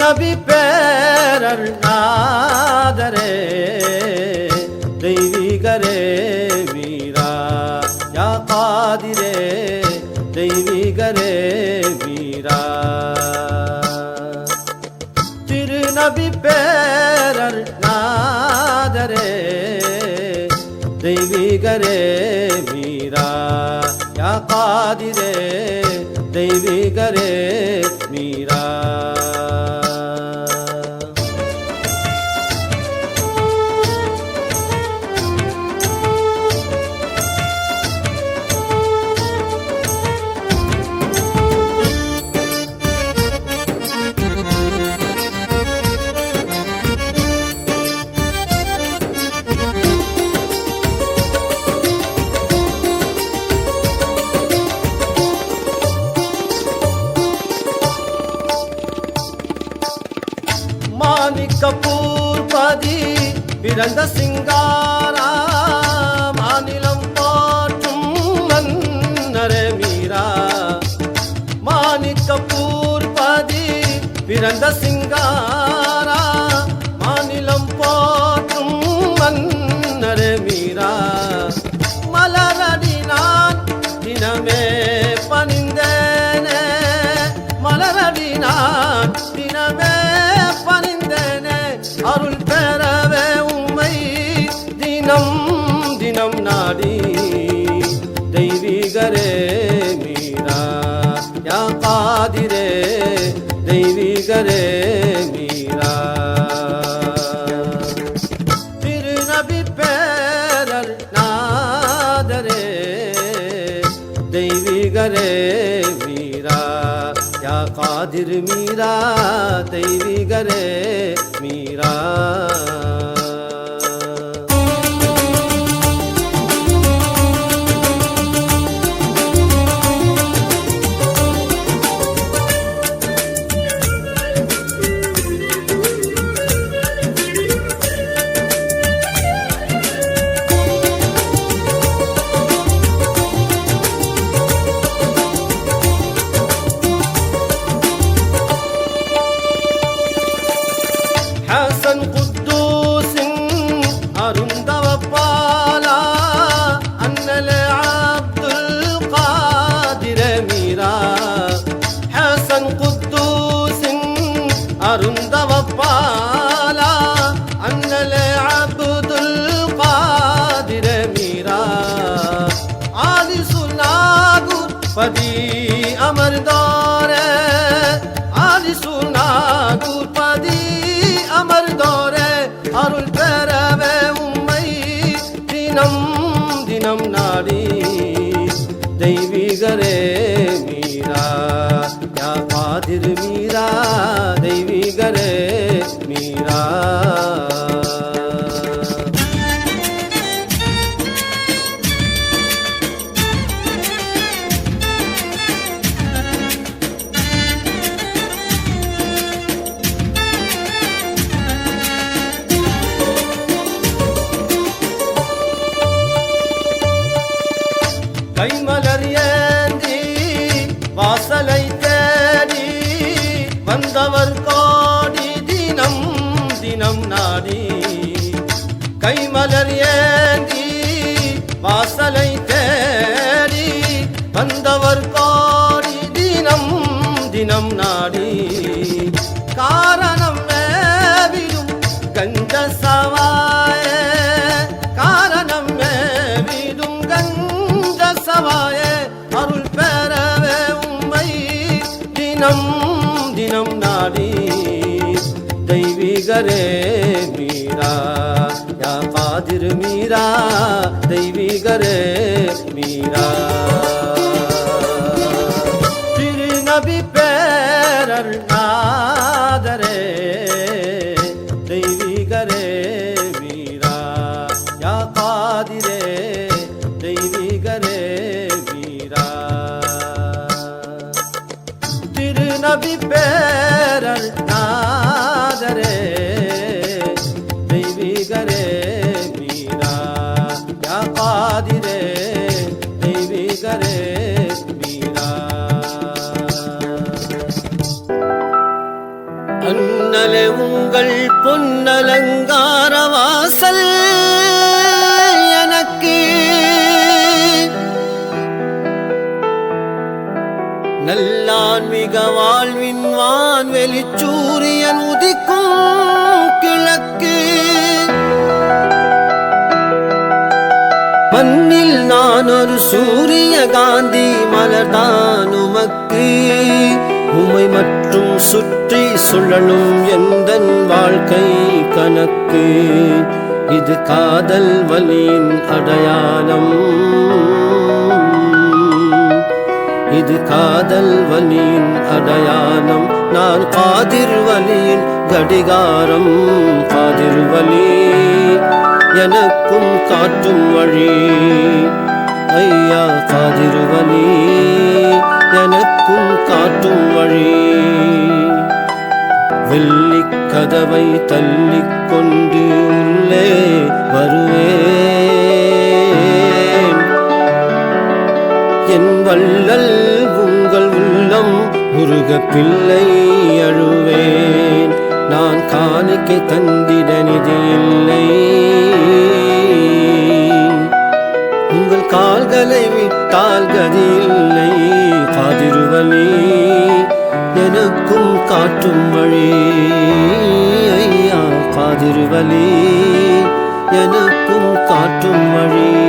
நபி பேரர் நாதரே தெய்வீகரே வீரா யா காதிரே தெய்வீகரே வீரா. திருநபி பேரர் நாதரே தெய்வீகரே வீரா யா காதிரே தெய்வீகரே மீரா கபூர் பதி பிறந்த சிங்காரா மாநிலம் பாற்றும் மன்னரே மீரா. மாணிக்கப்பூர் பதி பிறந்த சிங்காரா மாநிலம் பாற்றும் மன்னரே மீரா. மலரடி நான் தினமே தெய்வீகரே மீரா திருநபி பேரல் நாதரே தெய்வீகரே மீரா யா காதிர் மீரா தெய்வீகரே மீரா அமர்தோரே ஆதி சுனாகுர் பதி அமர்தோரே அருள் பெறவே உம்மை தினம் தினம் நாடி. தெய்வீகரே மீரா யா காதிர் மீரா? தெய்வீகரே மீரா. கைமலர் கைமலர் ஏந்தி வாசலை தேடி வந்தவர் கோடி தினம் தினம் நாடி. காரணம் மேவிடும் கஞ்ச சவாய. காரணம் மேவிடும் கஞ்ச சவாய. அருள் பெறவே உண்மை தினம் தினம் நாடி. தெய்வீகரே மீரா யா காதிர் மீரா தெய்வீகரே மீரா திருநபி பேரர் நாதரே பொன்னலங்கார வாசல் எனக்கு. நல்லான் மிக வாழ்வின் வான்வெளி சூரியன் உதிக்கும் கிழக்கு. மண்ணில் நான் ஒரு சூரிய காந்தி மலர்தான் உமக்கு. சுற்றும் சுற்றி சுழலும் எந்த வாழ்க்கை கணக்கு? இது காதல் வலியின் அடையாளம். இது காதல் வலியின் அடையாளம். நான் காதிர் வலியின் கடிகாரம். காதிர் வலி எனக்கும் காட்டும் வழி. ஐயா காதிர் வலி எனக்கும் காட்டும் வழி. வெள்ளி கதவை தள்ளிக் கொண்டு உள்ளே வருவேன். என் வள்ளல் உங்கள் உள்ளம் முருக பிள்ளை அழுவேன். நான் காணிக்கை தந்திட நிதி இல்லை. உங்கள் கால்களை விட்டால் கதி இல்லை. காதிருவலி எனக்கும் காட்டும் வழி. ஐயா காதிருவலி எனக்கும் காட்டும் வழி.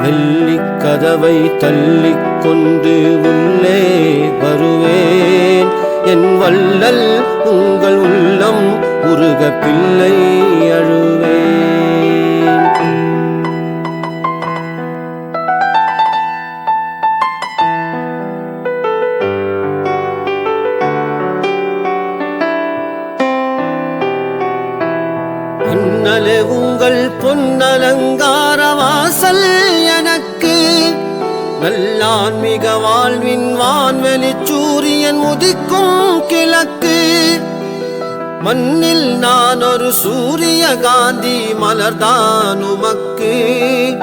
வெள்ளி கதவை தள்ளி கொண்டு உள்ளே வருவேன். என் வள்ளல் உங்கள் உள்ளம் உருக பிள்ளை அழு. அண்ணலே உங்கள் பொன்னலங்கார வாசல் எனக்கு. நல்லான்மிக வாழ்வின் வான்வெளி சூரியன் உதிக்கும் கிழக்கு. மண்ணில் நான் ஒரு சூரிய காந்தி மலர்தான் உமக்கு.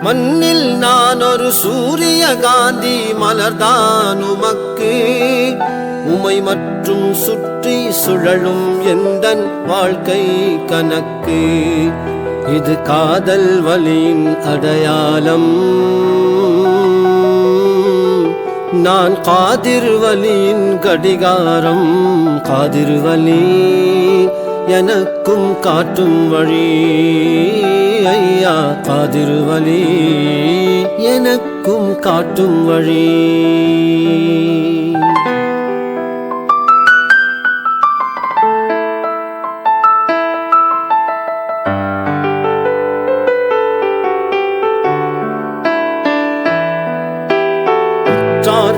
மண்ணில் நான் ஒரு சூரிய காந்தி மலர்தான் உமக்கு. உமை மற்றும் சுற்றி சுழலும் எந்தன் வாழ்க்கை கணக்கு? இது காதல் வலியின் அடையாளம். நான் காதிர்வலியின் கடிகாரம். காதிர்வலி எனக்கும் காட்டும் வழி. ஐயா காதிர்வலி எனக்கும் காட்டும் வழி.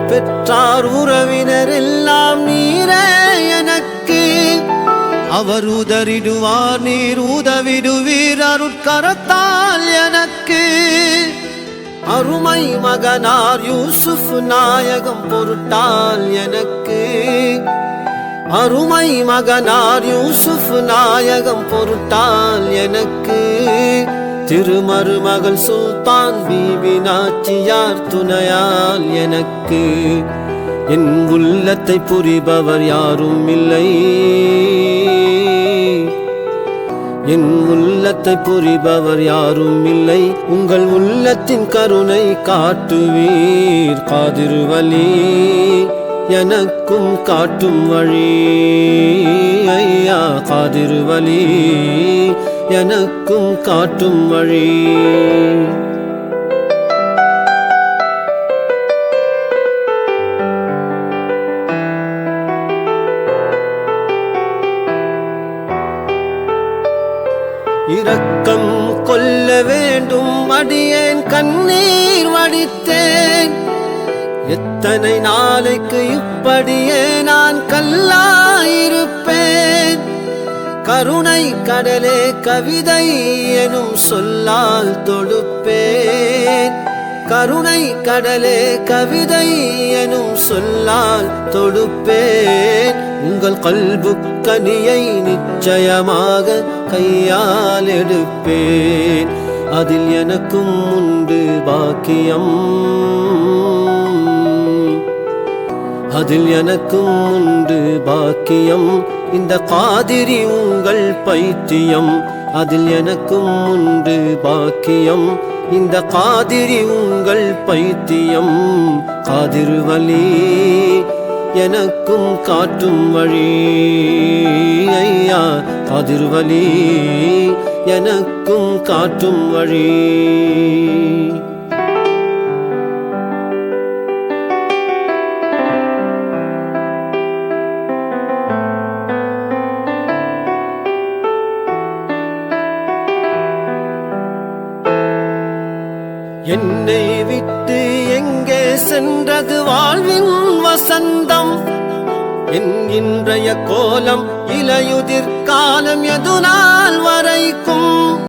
பெற்றார் உறவினர் எல்லாம் நீரே எனக்கு. அவர் உதறிடுவார் நீர் உதவிடுவீர் அருட்கரத்தால் எனக்கு. அருமை மகனார் யூசுப் நாயகம் பொருட்டால் எனக்கு. அருமை மகனார் யூசுப் நாயகம் பொருட்டால் எனக்கு. திருமருமகள் சுல்தான் பீபி நாச்சியார் துணையால் எனக்கு? என் உள்ளத்தை புரிபவர் யாரும் இல்லை. என் உள்ளத்தை புரிபவர் யாரும் இல்லை. உங்கள் உள்ளத்தின் கருணை காட்டுவீர் காதிருவலி எனக்கும் காட்டும் வழி. ஐயா காதிருவலி எனக்கும் காட்டும் வழி. இரக்கம் கொல்ல வேண்டும் அடியேன் கண்ணீர் வடித்தேன். எத்தனை நாளைக்கு இப்படியே நான் கல்லாயிருப்பேன். கருணை கடலே கவிதை எனும் சொல்லால் தொடுப்பேன். கருணை கடலே கவிதை எனும் சொல்லால் தொடுப்பேன். உங்கள் கல்பு கனியை நிச்சயமாக கையால் எடுப்பேன். அதில் எனக்கும் உண்டு பாக்கியம். அதில் எனக்கும் உண்டு பாக்கியம். இந்த காதிரி உங்கள் பைத்தியம். அதில் எனக்கும் உண்டு பாக்கியம். இந்த காதிரி உங்கள் பைத்தியம். காதிர் வலி எனக்கும் காட்டும் வழி. ஐயா காதிர் வலி எனக்கும் காட்டும் வழி. என்னை விட்டு எங்கே சென்றது வாழ்வின் வசந்தம்? என் இன்றைய கோலம் இலையுதிர் காலம் எது நாள் வரைக்கும்?